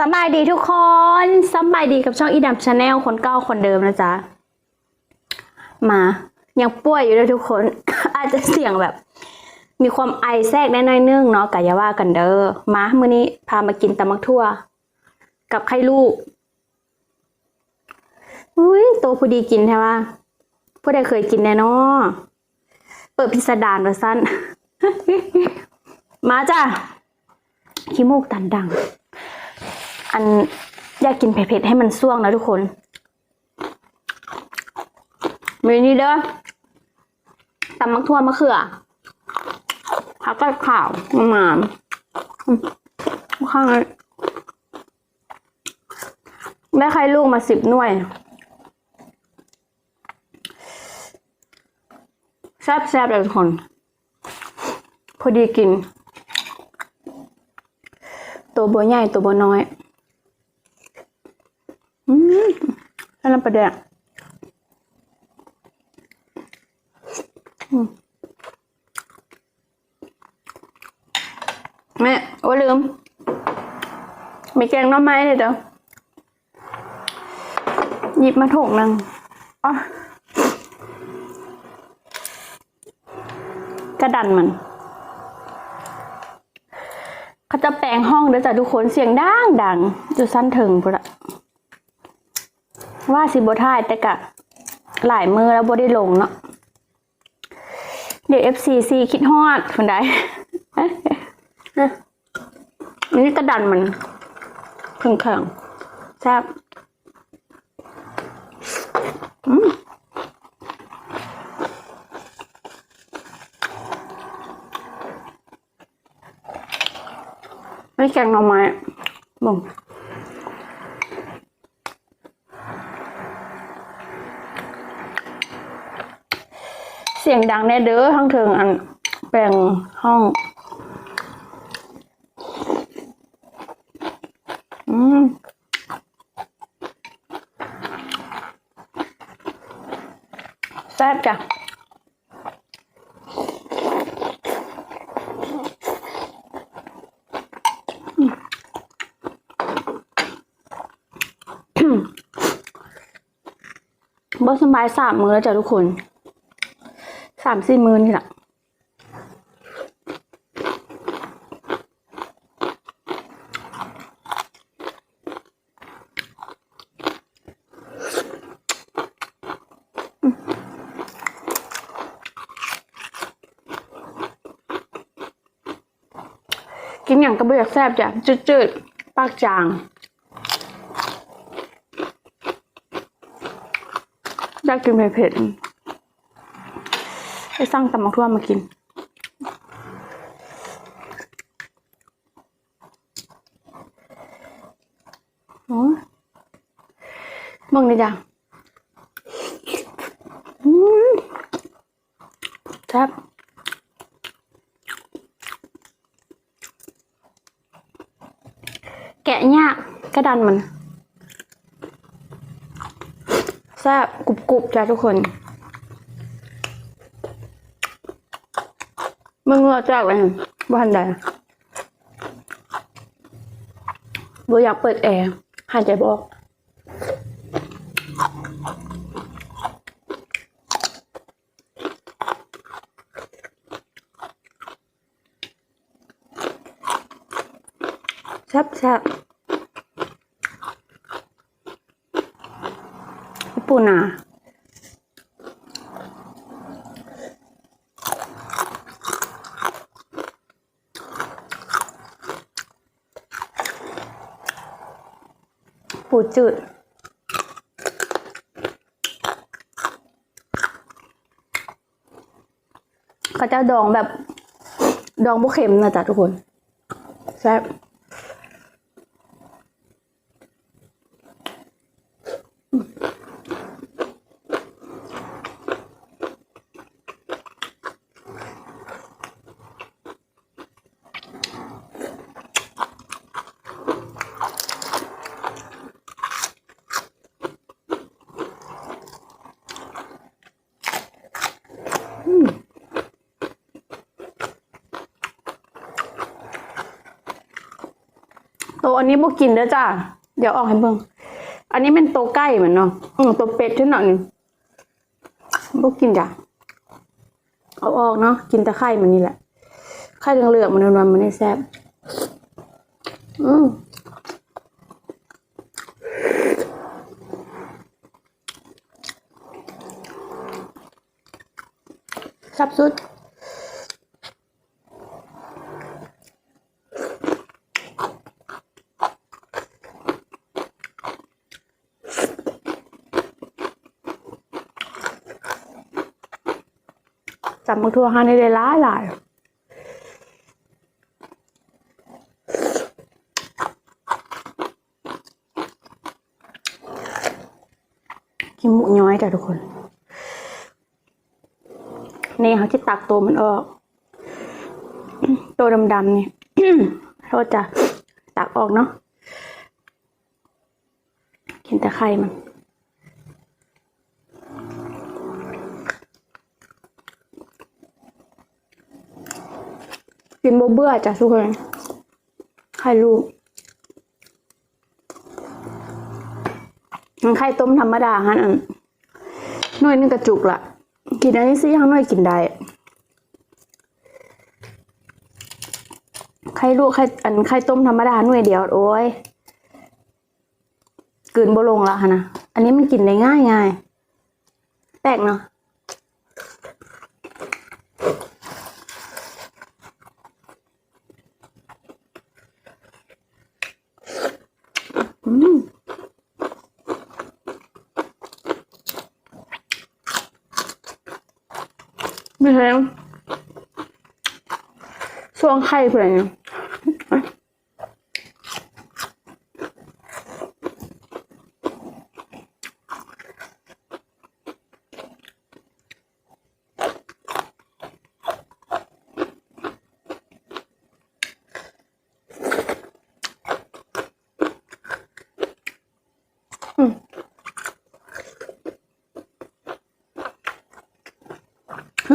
สบายดีทุกคนสบายดีกับช่องอีดัมชาแนลคนเก้าคนเดิมนะจ๊ะ มา ยังป่วยอยู่เลยทุกคน อาจจะเสียงแบบ มีความไอแทรกได้น้อยนึงเนาะกะยาว่ากันเด้อมามื้อนี้พามากินตำมักทั่ว กับไข่ลูกอุ้ยโตพอดีกินใช่ปะผู้ใดเคยกินแน่นอะเปิดพิสดารมาสั้น มาจ้ะขี้มูกตันดัง อันอยากกินเผ็ดๆให้มันส่วงนะทุกคนเมีนี่เด้อตำมักทั่วมะเขือผักกาดขาวงามๆอืมข้างนั้นได้ใครลูกมาสิบหน่วย แซ่บๆเลยทุกคน พอดีกิน ตัวบัวใหญ่ตัวบัวน้อย อืมแล้วน้ำปลาแดกอืมแม่โอ้ลืม มีแกงน้อไม้เลยเด้อหยิบมาถกนึงอ๋อกระดันมัน เขาจะแปลงห้องเด้อจ้ะทุกคนเสียงดังดังจุดสั้นถึงพุ่นละ ว่าสิบท่ายแต่กะหลายมือแล้วบ่ได้ลงเนาะเดี๋ยว FCC คิดฮอดคนใดนี่กระดันมันเพิ่งแข็งแซ่บอืมไม่แกงหน่อไม้บ่ง สียงดังแน่เด้อทั้งเทิงอันแปลงห้อง อืมแซ่บจ้ะบ่สบายสามมือแล้วจ้ะทุกคนามสี่มือนี่แหละกินอย่างกระเบื้อกแซ่บจ้ะจืดๆ ปากจางอยากกินเผ็ดๆ ไปสั่งตำมักทั่วมากิน โอ้มึงนี่จ้ะอืมแซ่บแกะยากกระดันมันแซ่บกรุบกรุบจ้ะทุกคน มึงเหงอจากเลยบ้านใดบัอยากเปิดแอร์หายใจบออกแซ่บแซ่บปูนา ปูจืด ก็จะดองแบบ ดองบุเข็มนะจ๊ะทุกคนแซ่บ ตัวอันนี้บ่กินเด้อจ้าเดี๋ยวออกให้เบิ่งอันนี้เป็นตัวไก่เหมือนเนาะอืมตัวเป็ดที่หน่อยนึงบ่กินจ้ะเอาออกเนาะกินแต่ไข่มันนี่แหละไข่เหลืองๆมันนวลๆมันนี่แซ่บอืมซับสุด มักทั่วห้านี่ได้หลายหลายกินหมูย้อยจ้ะทุกคน นี่เขาที่ตักตัวมันออก ตัวดำๆนี่โทษจ้ะตักออกเนาะกินแต่ไข่มัน กินบ่เบื่อจ้ะทุกคนไข่ลูกไข่ต้มธรรมดาฮะอันหน่วยนึงกระจุกละกินอันนี้สิยังหน่วยกินได้ไข่ลูกไข่อันไข่ต้มธรรมดาหน่วยเดียวโอ้ยกลืนบ่ลงละฮะนะอันนี้มันกินได้ง่ายง่ายแปลกเนาะ ไม่ใช่ช่วงไข่เพื่อนเนี่ย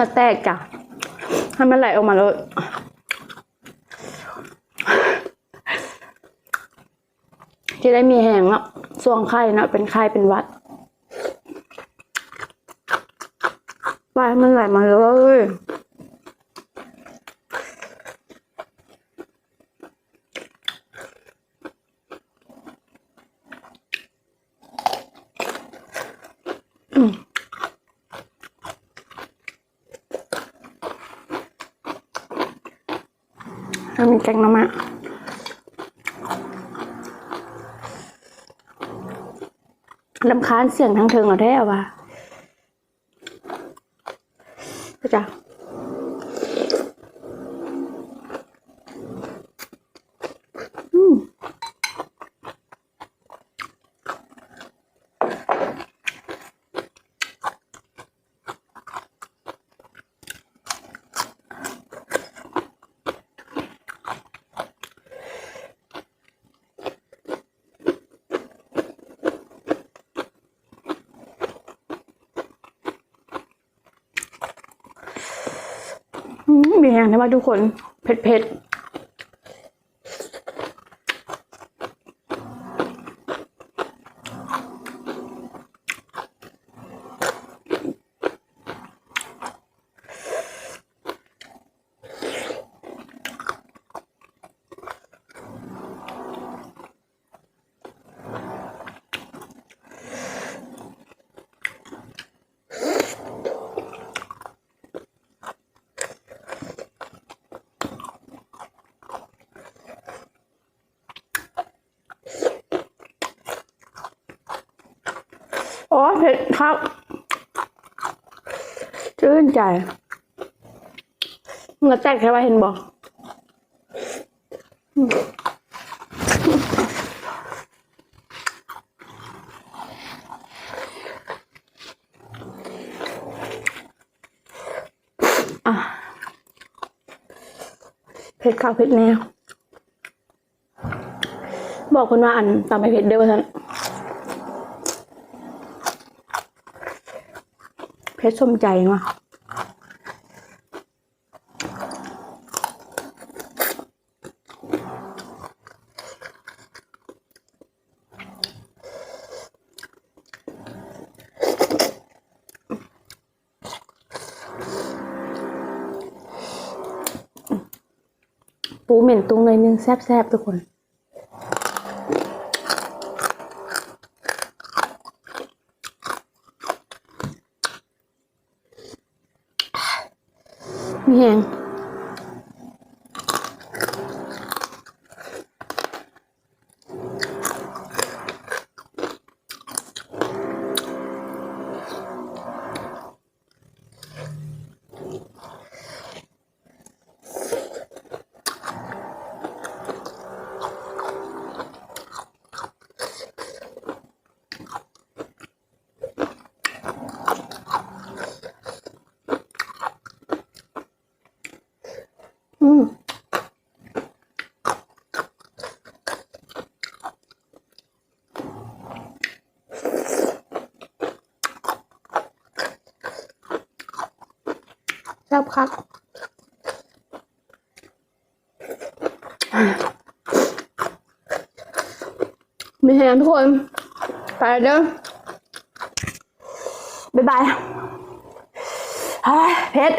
อแตกจ้ะให้มันไหลออกมาเลยจะได้มีแหงเนาะส่วงไข่เนาะเป็นไข่เป็นวัดไปให้มันไหลมาเลย แล้วมีแกงน้ำมะลำคาญเสียงทั้งเทิงเอาแท้อวะก็จ้ะอืมอื มีแหงนะว่าทุกคน เผ็ดเผ็ด โอ้เผ็ดครับชื่นใจเงื่อแตกแค่ว่าเห็นบอกอะเผ็ดข้าวเผ็ดแนวบอกคนว่าอันตามไปเผ็ดเด้อท่าน เพชรส้มใจมาปูเหม็นตรงเลยนึงแซบๆทุกคน มี แซ่บคับมีแหงทุกคน ไปเด้อบ๊ายบายเฮ้ยเพชร